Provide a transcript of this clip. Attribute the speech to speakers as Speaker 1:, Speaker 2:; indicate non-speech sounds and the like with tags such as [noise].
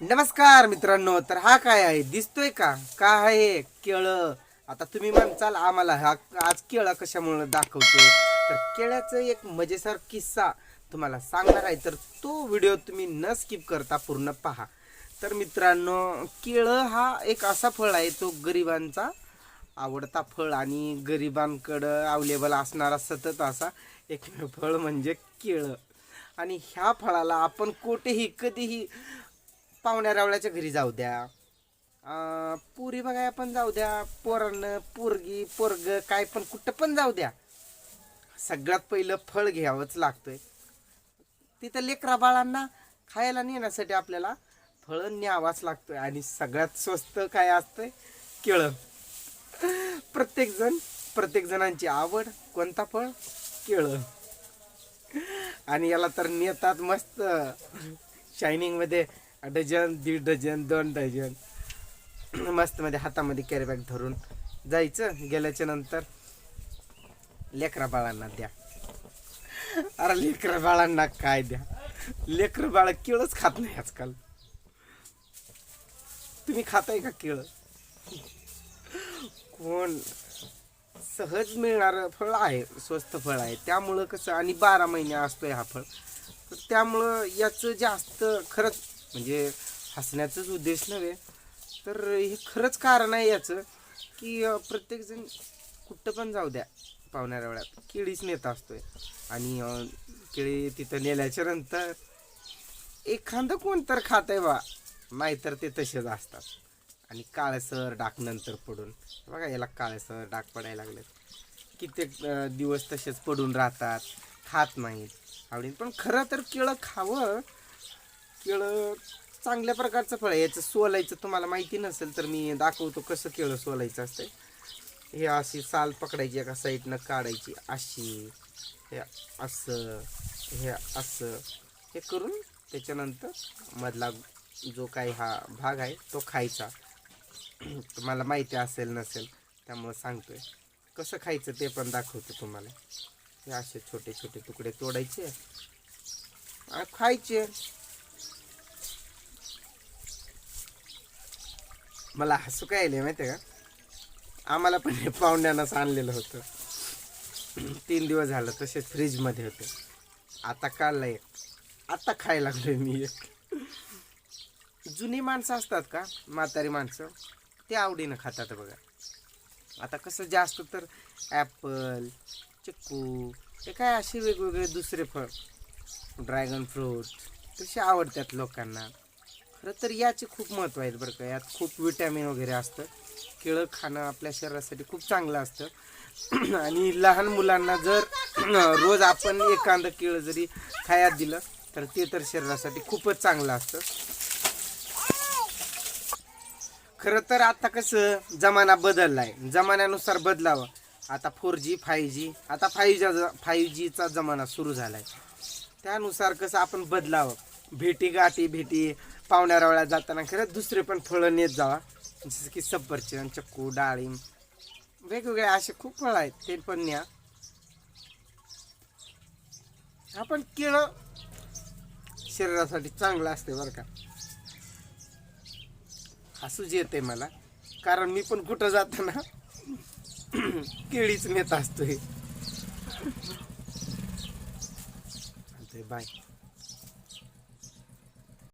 Speaker 1: नमस्कार मित्रांनो तर हा काय आहे? दिसतोय का? का आहे? केळं. आता तुम्ही म्हणचाल आम्हाला हा आज केळं कशामुळं दाखवतो तर केळ्याचं एक मजेसार किस्सा तुम्हाला सांगणार आहे. तर तो व्हिडिओ तुम्ही न स्किप करता पूर्ण पहा. तर मित्रांनो केळं हा एक असा फळ आहे तो गरिबांचा आवडता फळ आणि गरिबांकडं अवेलेबल असणारा सतत असा एकमेव फळ म्हणजे केळं. आणि ह्या फळाला आपण कुठेही कधीही पाहुण्या रावळ्याच्या घरी जाऊ द्या. पुरी बघाय पण जाऊ द्या. पोरानं पोरगी पोरग काय पण कुठं पण जाऊ द्या. सगळ्यात पहिलं फळ घ्यावंच लागतंय. तिथं लेकरा बाळांना खायला नेण्यासाठी आपल्याला फळं न्यावाच लागतोय आणि सगळ्यात स्वस्त काय असतंय? केळं. प्रत्येक जण प्रत्येक जणांची आवड कोणता फळ? केळं. आणि याला तर नेतात मस्त. शायनिंगमध्ये डझन दीड डझन दोन डझन. मस्त मध्ये हातामध्ये कॅरीबॅग धरून जायचं. गेल्याच्यानंतर लेकरा बाळांना द्या. अरे लेकरा बाळांना काय द्या? लेकर बाळ केळच खात नाही आजकाल. तुम्ही खाताय का केळ? कोण? सहज मिळणारं फळ आहे स्वस्त फळ आहे. त्यामुळं कसं आणि बारा महिने असतोय हा फळ. तर त्यामुळं याचं जास्त खरंच म्हणजे हसण्याचाच उद्देश नव्हे. तर हे खरंच कारण आहे याचं की प्रत्येकजण कुठं पण जाऊ द्या पावणाऱ्या वेळात केळीच नेत असतोय. आणि केळी तिथं नेल्याच्या नंतर एखादं कोण तर खात आहे बा नाहीतर ते तसेच असतात. आणि काळसर डाक नंतर पडून बघा याला काळसर डाक पडायला लागले कित्येक दिवस तसेच पडून राहतात खात नाहीत. आवडीन पण खरं तर केळं खावं केळं चांगल्या प्रकारचं फळ आहे. याचं सोलायचं तुम्हाला माहिती नसेल तर मी दाखवतो कसं केळं सोलायचं असतं हे अशी साल पकडायची एका साईडनं काढायची. अशी हे असं हे असं. हे करून त्याच्यानंतर मधला जो काही हा भाग आहे तो खायचा. [clears throat] तुम्हाला माहिती असेल नसेल त्यामुळं सांगतोय. कसं खायचं ते पण दाखवतो तुम्हाला. हे असे छोटे छोटे तुकडे तोडायचे. खायचे. मला हसू काय आले माहिती आहे का? आम्हाला पण हे पाहुण्यानंच आणलेलं होतं. तीन दिवस झालं तसेच फ्रीजमध्ये होते. आता काढलंय आता खायला लागलोय मी एक. जुनी माणसं असतात का? म्हातारी माणसं? ते आवडीनं खातात बघा. आता कसं जास्त तर ॲपल चिक्कू हे काय असे वेगवेगळे दुसरे फळ. ड्रॅगन फ्रूट तसे आवडतात लोकांना. खरं तर याचे खूप महत्त्व आहेत बरं का. यात खूप विटॅमिन वगैरे असतं. केळं खाणं आपल्या शरीरासाठी खूप चांगलं असतं. [clears throat] आणि लहान मुलांना जर [clears throat] रोज आपण एखादं केळं जरी खायात दिलं तर ते तर शरीरासाठी खूपच चांगलं असतं. खरं तर आता कसं जमाना बदलला आहे जमान्यानुसार बदलावं. आता फोर जी फाईव्ह जी आता फाईव्ह जी फाईव्ह जीचा जमाना सुरू झाला आहे त्यानुसार कसं आपण बदलावं. भेटी गाठी भेटी पाहुण्या रवळ्या जाताना खरंच दुसरे पण फळं नेत जावा. जसं की सफरचंद चक्कू डाळिंब वेगवेगळे असे खूप फळं आहेत ते पण न्या. आपण केळं शरीरासाठी चांगलं असते बरं का. हसूच येते मला. कारण मी पण कुठं जाताना [clears throat] केळीच नेत असतोय. बाय